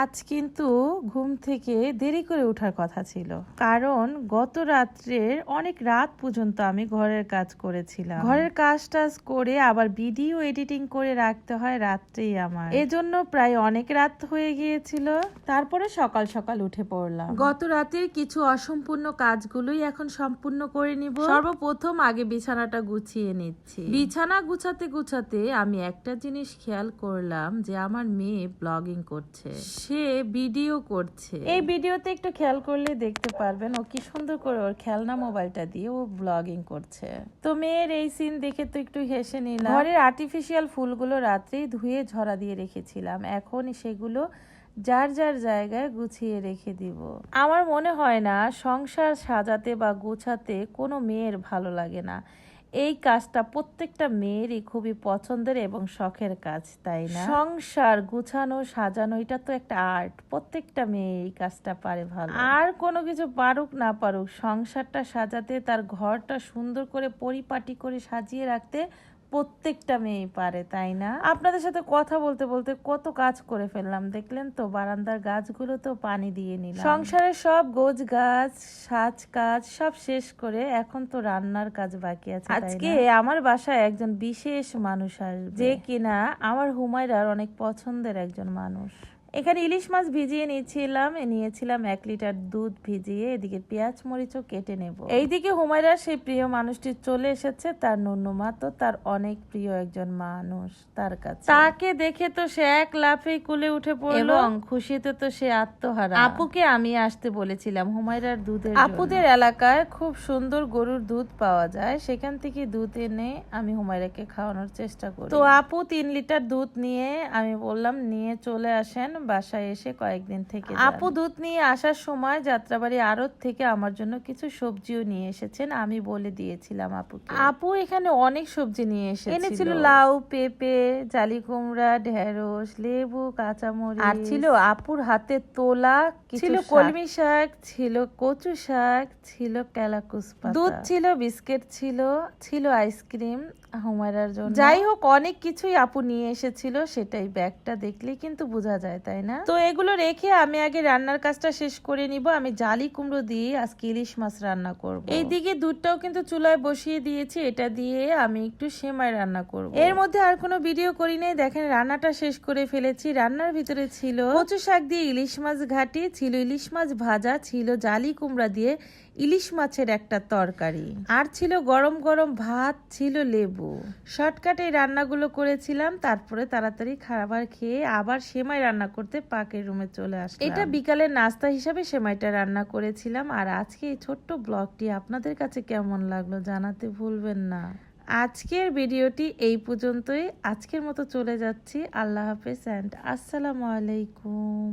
আজ কিন্তু ঘুম থেকে দেরি করে ওঠার কথা ছিল। কারণ গত রাত্রের অনেক রাত পর্যন্ত আমি ঘরের কাজ করেছিলাম। ঘরের কাজ টাজ করে আবার ভিডিও এডিটিং করে রাখতে হয় রাত্রেই আমার। এজন্য প্রায় অনেক রাত হয়ে গিয়েছিল। তারপরে সকাল সকাল উঠে পড়লাম। গত রাতের কিছু অসম্পূর্ণ কাজগুলোই এখন সম্পূর্ণ করে নিব। সর্বপ্রথম আগে বিছানাটা গুছিয়ে নিচ্ছি। বিছানা গুছাতে গুছাতে আমি একটা জিনিস খেয়াল করলাম যে আমার মেয়ে ব্লগিং করছে। সে ভিডিও করছে। এই ভিডিওতে একটু খেয়াল করলে দেখতে পারবেন, ও কি সুন্দর করে ওর খেলনা মোবাইলটা দিয়ে ও ব্লগিং করছে। তো মেয়ের এই সিন দেখে তো একটু হেসে নিলাম। ঘরের আর্টিফিশিয়াল ফুলগুলো রাত্রেই ধুয়ে ঝরা দিয়ে রেখেছিলাম। এখন সেগুলো যার যার জায়গায় গুছিয়ে রেখে দিব। আমার মনে হয় না সংসার সাজাতে বা গুছাতে কোনো মেয়ের ভালো লাগে না। এই কাজটা প্রত্যেকটা মেয়েরই খুবই পছন্দের এবং শখের কাজ তাই না? সংসার গুছানো সাজানো এটা তো একটা আর্ট প্রত্যেকটা মেয়ে এই কাজটা পারে ভালো। আর কোনো কিছু পারুক না পারুক সংসারটা সাজাতে তার ঘরটা সুন্দর করে পরিপাটি করে সাজিয়ে রাখতে প্রত্যেকটা মেয়ে পারে তাই না? আপনাদের সাথে কথা বলতে বলতে কত কাজ করে ফেললাম দেখলেন তো? বারান্দার গাছগুলো তো পানি দিয়ে নিলাম। সংসারের সব গোজ গাছ সাজ কাজ সব শেষ করে এখন তো রান্নার কাজ বাকি আছে আজকে আমার বাসায় একজন বিশেষ মানুষ আসবে। যে কিনা আমার হুমায়রার অনেক পছন্দের একজন মানুষ। এখানে ইলিশ মাছ ভিজিয়ে নিয়েছিলাম নিয়েছিলাম এক লিটার দুধ ভিজিয়ে এদিকে পেঁয়াজ মরিচও কেটে নেব। এইদিকে হুমায়রার সেই প্রিয় মানুষটি চলে এসেছে তার নন্নুমা তো তার অনেক প্রিয় একজন মানুষ তার কাছে। তাকে দেখে তো সে এক লাফেই কুলে উঠে পড়ল। এবং খুশিতে তো সে আত্মহারা। আপুকে আমি আসতে বলেছিলাম হুমায়রার দুধের আপুদের এলাকায় খুব সুন্দর গরুর দুধ পাওয়া যায় সেখান থেকে দুধ এনে আমি হুমায়রাকে খাওয়ানোর চেষ্টা করি। তো আপু তিন লিটার দুধ নিয়ে আমি বললাম নিয়ে চলে আসেন বাসায় এসে কয়েকদিন থেকে আপু দুধ নিয়ে আসার সময় যাত্রাবাড়ি আড়ত থেকে আমার জন্য কিছু সবজিও নিয়ে এসেছেন আমি বলে দিয়েছিলাম আপুকে। আপু এখানে অনেক সবজি নিয়ে এসেছিল। এনেছিল লাউ পেঁপে জালি কুমড়া ঢেঁড়স লেবু কাঁচামরিচ। আর ছিল আপুর হাতে তোলা ছিল কলমি শাক ছিল কচু শাক ছিল ক্যালাকুস দুধ ছিল বিস্কিট ছিল ছিল আইসক্রিম হুমায়রার জন্য। যাই হোক অনেক কিছুই আপু নিয়ে এসেছিল সেটাই ব্যাগটা দেখলে কিন্তু বোঝা যায় তাই না? তো এগুলো রেখে আমি আগে রান্নার কাজটা শেষ করে নিব। আমি জালি কুমড়ো দিয়ে আজকে ইলিশ মাছ রান্না করব। এইদিকে দুধটাও কিন্তু চুলায় বসিয়ে দিয়েছি। এটা দিয়ে আমি একটু সেমাই রান্না করব। এর মধ্যে আর কোনো ভিডিও করি নাই। দেখেন রান্নাটা শেষ করে ফেলেছি। রান্নার ভিতরে ছিল কচু শাক দিয়ে ইলিশ মাছ ঘাটি ছিল ইলিশ মাছ ভাজা ছিল জালি কুমড়া দিয়ে ইলিশ মাছের একটা তরকারি। আর ছিল গরম গরম ভাত, ছিল লেবু। শর্টকাটে রান্নাগুলো করেছিলাম, তারপরে তাড়াতাড়ি খাবার খেয়ে আবার সেমাই রান্না করতে পাকের রুমে চলে আসলাম। এটা বিকালের নাস্তা হিসাবে সেমাইটা রান্না করেছিলাম, আর আজকে এই ছোট্ট ব্লগটি আপনাদের কাছে কেমন লাগল জানাতে ভুলবেন না। আজকের ভিডিওটি এই পর্যন্তই, আজকের মতো চলে যাচ্ছি, আল্লাহ হাফেজ, অ্যান্ড আসসালামু আলাইকুম।